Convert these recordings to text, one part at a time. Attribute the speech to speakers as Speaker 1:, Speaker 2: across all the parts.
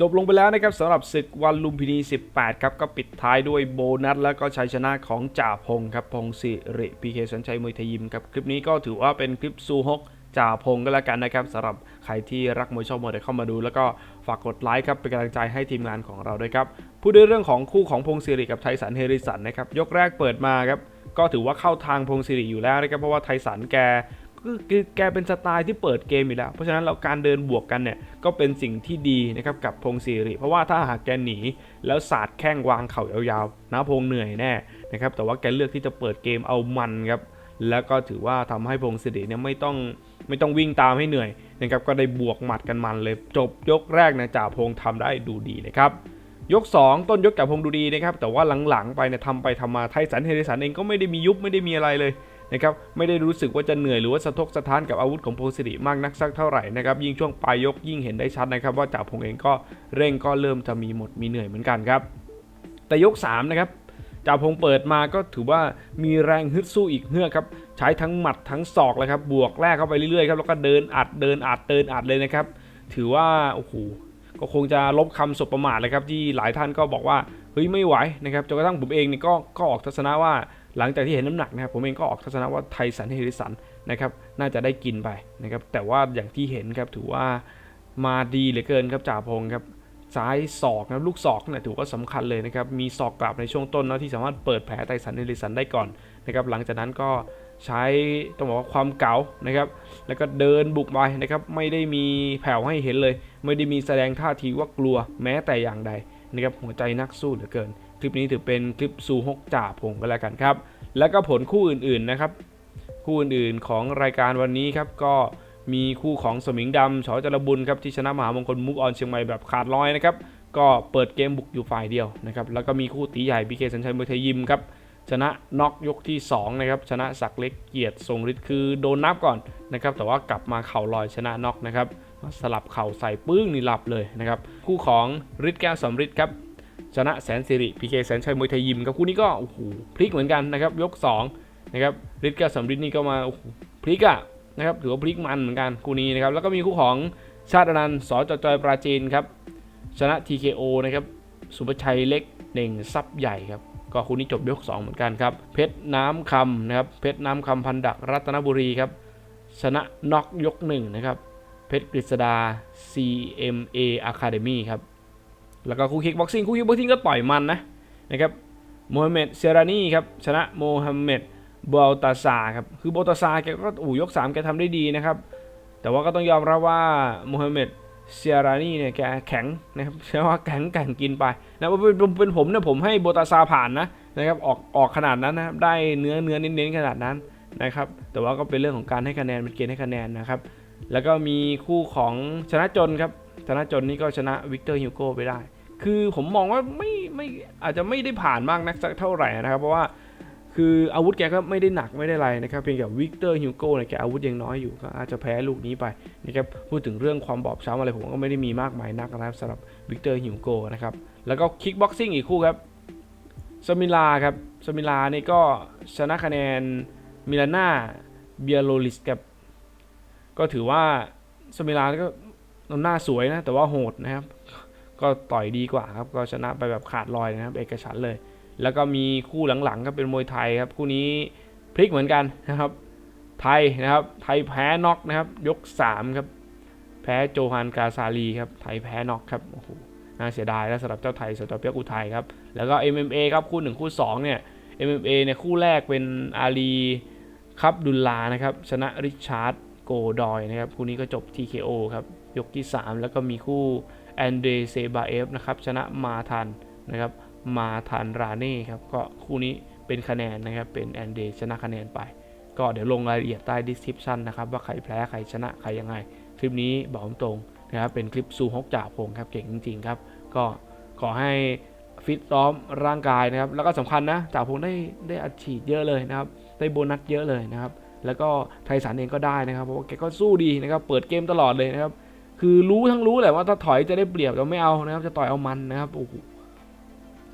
Speaker 1: จบลงไปแล้วนะครับสำหรับศึกวันลุมพินี 18 ครับ ก็ปิดท้ายด้วยโบนัส แล้วก็ชัยชนะของจ่าพงครับ พงศิริพีเคสัญชัยมวยไทยยิมครับ คลิปนี้ก็ถือว่าเป็นคลิปซูฮกจ่าพงก็แล้วกันนะครับสำหรับใครที่รักมวยชอบมวยเดี๋ยวเข้ามาดู แล้วก็ฝากกดไลค์ครับเป็นกำลังใจให้ทีมงานของเราด้วยครับพูดด้วยเรื่องของคู่ของพงศิริกับไทสันเฮริสันนะครับยกแรกเปิดมาครับก็ถือว่าเข้าทางพงศิริอยู่แล้วนะครับเพราะว่าไทสันแก คือแกเป็นสไตล์ที่เปิดเกมอยู่แล้ว เพราะฉะนั้นเราการเดินบวกกันเนี่ยก็เป็นสิ่งที่ดีนะครับกับพงศิริ เพราะว่าถ้าหากแกหนีแล้วสาดแข้งวางเข่ายาวๆนะพงเหนื่อยแน่นะครับแต่ว่าแกเลือกที่จะเปิดเกมเอามันครับแล้วก็ถือว่าทำให้พงศิริเนี่ยไม่ต้องไม่ต้องวิ่งตามให้เหนื่อยนะครับก็ได้บวกหมัดกันมันเลยจบยกแรกนะจ่าพงทำได้ดูดีเลยครับยก 2 ต้นยกจ่าพงดูดีนะครับแต่ว่าหลังๆไปเนี่ยทำไปทำมาไทสันเฮริสันเองก็ไม่ได้มียุบไม่ได้มีอะไรเลย นะครับไม่ได้รู้สึกว่าจะเหนื่อยหรือว่าสะทกสะท้านกับอาวุธของพงศิริมากนักสักเท่าไหร่นะครับยิ่งช่วงปลายยกยิ่งเห็นได้ชัดนะครับ ว่าจ่าพงเองก็เร่งก็เริ่มจะมีหมดมีเหนื่อยเหมือนกันครับ แต่ยก3นะครับจ่าพงเปิดมาก็ถือว่ามีแรงฮึดสู้อีกเฮือกครับใช้ทั้งหมัดทั้งศอกเลยครับบวกแรกเข้าไปเรื่อยๆครับแล้วก็เดินอัดเดินอัดเดินอัดเลยนะครับถือว่าโอ้โหก็คงจะลบคำสบประมาทเลยครับที่หลายท่านก็บอกว่าเฮ้ยไม่ไหวนะครับจนกระทั่งผมเองเนี่ก็ก็ออกทัศนะว่า หลังจากที่เห็นน้ำหนักนะครับผมเองก็ออกทัศนะว่าไทสันเฮริสันนะครับน่าจะได้กินไปนะครับแต่ว่าอย่างที่เห็นครับถือว่ามาดีเหลือเกินครับจ่าพงครับซ้ายศอกนะลูกศอกเนี่ยถือว่าสำคัญเลยนะครับมีศอกกลับในช่วงต้นนะที่สามารถเปิดแผลไทสันเฮริสันได้ก่อนนะครับหลังจากนั้นก็ใช้ต้องบอกว่าความเก๋านะครับแล้วก็เดินบุกไปนะครับไม่ได้มีแผ่วให้เห็นเลย ไม่ได้มีแสดงท่าทีว่ากลัวแม้แต่อย่างใดนะครับหัวใจนักสู้เหลือเกิน ลิปนี้ถือเป็นคลิปซูฮกจ่าพงก็แล้วกันครับ แล้วก็ผลคู่อื่นๆนะครับ คู่อื่นๆของรายการวันนี้ครับก็มีคู่ของสมิงดำชอจรบุญครับที่ชนะมหามงคลมุกออนเชียงใหม่แบบขาดลอยนะครับก็เปิดเกมบุกอยู่ฝ่ายเดียวนะครับแล้วก็มีคู่ตีใหญ่บีเคสัญชัยมวยไทยยิมครับชนะน็อกยกที่2นะครับชนะศักเล็กเกียรติทรงฤทธิ์คือโดนนับก่อนนะครับแต่ว่ากลับมาเข่าลอยชนะน็อกนะครับสลับเข่าใส่ปึ้งนี่หลับเลยนะครับคู่ของฤทธิ์แก้วสำฤทธิ์ครับ ชนะแสนสิริพีเคแสนชัยมวยไทยยิมครับคู่นี้ก็โอ้โหพลิกเหมือนกันนะครับยก2นะครับฤทธิ์แก้วสำริดนี่ก็มาโอ้โหพลิกอะนะครับถือว่าพลิกมันเหมือนกันคู่นี้นะครับแล้วก็มีคู่ของชาติอนันต์สจจอยปราจีนครับชนะ TKO นะครับสุภชัยเล็กเน่งซับใหญ่ครับก็คู่นี้จบยก 2 เหมือนกันครับ เพชรน้ำคำนะครับเพชรน้ำคำพันดักรัตนบุรีครับชนะน็อกยก1นะครับเพชรกฤษดา CMA Academy ครับ แล้วก็คู่คิกบ็อกซิ่งคู่คิกบ็อกซิ่งก็ต่อยมันนะนะครับโมฮัมเหม็ดเซรานีครับชนะโมฮัมเหม็ดบอลตาซาครับคือโบลตาซาแกก็อู่ยก3แกทำได้ดีนะครับ แต่ว่าก็ต้องยอมรับว่าโมฮัมเหม็ดเซรานีเนี่ยแกแข็งนะครับใช่ว่าแข็งแกร่งกินไปนะเป็นเป็นผมเนี่ยผมให้โบตาซาผ่านนะนะครับออกออกขนาดนั้นนะครับได้เนื้อเนื้อเน้นๆขนาดนั้นนะครับแต่ว่าก็เป็นเรื่องของการให้คะแนนเป็นเกณฑ์ให้คะแนนนะครับแล้วก็มีคู่ของชนะจนครับชนะจนนี่ก็ชนะวิกเตอร์ฮิวโก้ไปได้ คือผมมองว่าไม่ไม่อาจจะไม่ได้ผ่านมากนักสักเท่าไหร่นะครับ เพราะว่าคืออาวุธแกก็ไม่ได้หนักไม่ได้ไรนะครับเพียงแต่วิกเตอร์ฮิวโก้เนี่ยแกอาวุธยังน้อยอยู่ก็อาจจะแพ้ลูกนี้ไปนะครับพูดถึงเรื่องความบอบช้ำอะไรผมก็ไม่ได้มีมากมายนักนะครับสำหรับวิกเตอร์ฮิวโก้นะครับแล้วก็คิกบ็อกซิ่งอีกคู่ครับสมิลาครับสมิลานี่ก็ชนะคะแนนมิลาน่าเบียโลลิสกับก็ถือว่าสมิลาก็หน้าสวยนะแต่ว่าโหดนะครับ ก็ต่อยดีกว่าครับ ก็ชนะไปแบบขาดลอยนะครับเอกฉันเลย แล้วก็มีคู่หลังๆก็เป็นมวยไทยครับ คู่นี้พลิกเหมือนกันนะครับ ไทยนะครับ ไทยแพ้น็อกนะครับ ยก3ครับ แพ้โจฮันกาซาลีครับ ไทยแพ้น็อกครับ โอ้โห น่าเสียดายแล้วสำหรับเจ้าไทยสตอเปียกอุทัยครับ แล้วก็ MMA ครับคู่1คู่2เนี่ย MMA เนี่ยคู่แรกเป็นอาลีครับดุลลานะครับ ชนะริชาร์ด โกดอยนะครับ คู่นี้ก็จบ TKO ครับ ยกที่ 3 แล้วก็มีคู่แอนเดรเซบาเอฟนะครับ ชนะมาทันนะครับ มาทันราเน่ครับ ก็คู่นี้เป็นคะแนนนะครับ เป็นแอนเดรชนะคะแนนไป ก็เดี๋ยวลงรายละเอียดใต้ description นะครับ ว่าใครแพ้ใครชนะใครยังไง คลิปนี้บอกตรงนะครับ เป็นคลิปซูฮกจ่าพงครับ เก่งจริง ๆ ครับ ก็ขอให้ฟิตซ้อมร่างกายนะครับ แล้วก็สำคัญนะจ่าพงได้ได้อัดฉีดเยอะเลยนะครับ ได้โบนัสเยอะเลยนะครับ แล้วก็ไทสันเองก็ได้นะครับเพราะว่าแกก็สู้ดีนะครับเปิดเกมตลอดเลยนะครับ คือรู้ทั้งรู้แหละว่าถ้าถอยจะได้เปรียบเราไม่เอานะครับ จะต่อยเอามันนะครับโอ้โห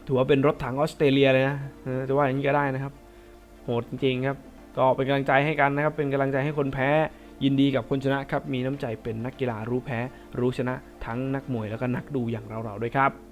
Speaker 1: ถือว่าเป็นรถถังออสเตรเลียเลยนะเออจะว่าอย่างนี้ก็ได้นะครับ โหดจริงๆครับ ก็เป็นกำลังใจให้กันนะครับ เป็นกำลังใจให้คนแพ้ ยินดีกับคนชนะครับ มีน้ำใจเป็นนักกีฬารู้แพ้ รู้ชนะทั้งนักมวยแล้วก็นักดูอย่างเราๆด้วยครับ